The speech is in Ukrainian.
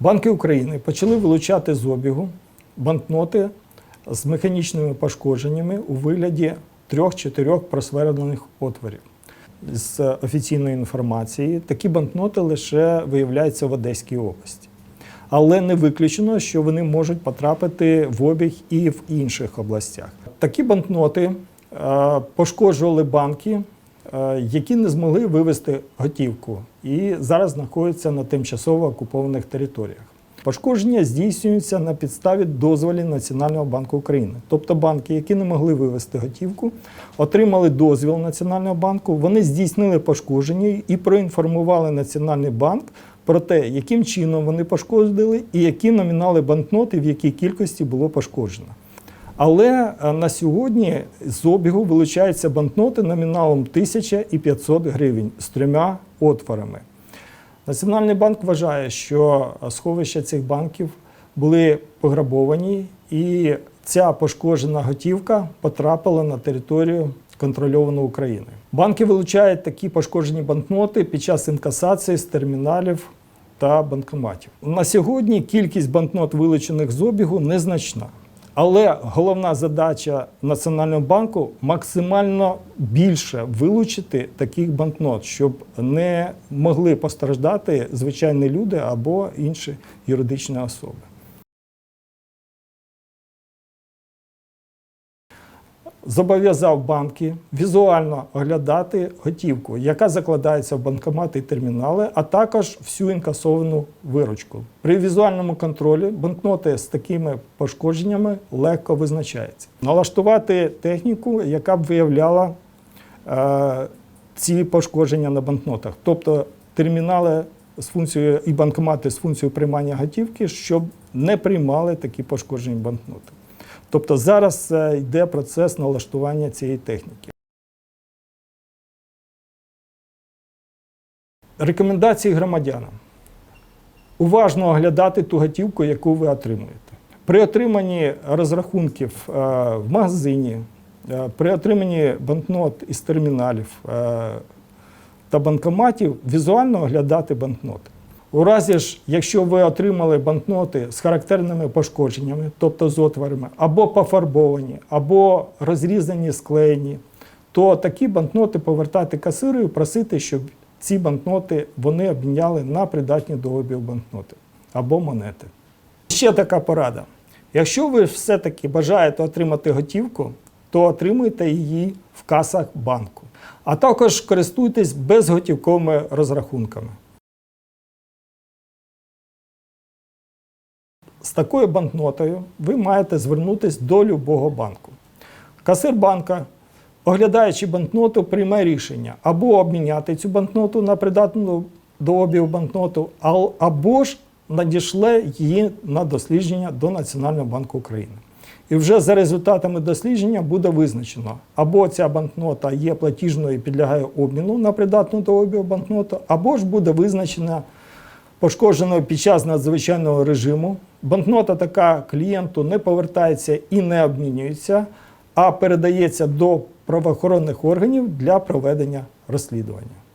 Банки України почали вилучати з обігу банкноти з механічними пошкодженнями у вигляді трьох-чотирьох просверлених отворів. З офіційної інформації такі банкноти лише виявляються в Одеській області. Але не виключено, що вони можуть потрапити в обіг і в інших областях. Такі банкноти е, пошкоджували банки, які не змогли вивести готівку і зараз знаходяться на тимчасово окупованих територіях. Пошкодження здійснюються на підставі дозволів Національного банку України. Тобто банки, які не могли вивести готівку, отримали дозвіл Національного банку, вони здійснили пошкодження і проінформували Національний банк про те, яким чином вони пошкодили і які номінали банкноти, в якій кількості було пошкоджено. Але е, на сьогодні з обігу вилучаються банкноти номіналом 1500 гривень з трьома отворами. Національний банк вважає, що сховища цих банків були пограбовані, і ця пошкоджена готівка потрапила на територію контрольовану Україною. Банки вилучають такі пошкоджені банкноти під час інкасації з терміналів та банкоматів. На сьогодні кількість банкнот, вилучених з обігу, незначна. Але головна задача Національного банку максимально більше вилучити таких банкнот, щоб не могли постраждати звичайні люди або інші юридичні особи. Зобов'язав банки візуально оглядати готівку, яка закладається в банкомати і термінали, а також всю інкасовану виручку. При візуальному контролі банкноти з такими пошкодженнями легко визначаються. Налаштувати техніку, яка б виявляла е, ці пошкодження на банкнотах, тобто термінали з функцією і банкомати з функцією приймання готівки, щоб не приймали такі пошкоджені банкноти. Тобто зараз е, йде процес налаштування цієї техніки. Рекомендації громадянам. Уважно оглядати ту готівку, яку ви отримуєте. При отриманні розрахунків е, в магазині, е, при отриманні банкнот із терміналів та банкоматів візуально оглядати банкноти. У разі ж, якщо ви отримали банкноти з характерними пошкодженнями, тобто з отворами, або пофарбовані, або розрізані, склеєні, то такі банкноти повертати касиру і просити, щоб ці банкноти вони обміняли на придатні до обігу банкноти або монети. Ще така порада. Якщо ви все-таки бажаєте отримати готівку, то отримуйте її в касах банку. А також користуйтесь безготівковими розрахунками. З такою банкнотою ви маєте звернутися до любого банку. Касир банка, оглядаючи банкноту, прийме рішення або обміняти цю банкноту на придатну до обігу банкноту, або ж надішле її на дослідження до Національного банку України. І вже за результатами дослідження буде визначено, або ця банкнота є платіжною і підлягає обміну на придатну до обігу банкноту, або ж буде визначена пошкодженою під час надзвичайного режиму. Банкнота така клієнту не повертається і не обмінюється, а передається до правоохоронних органів для проведення розслідування.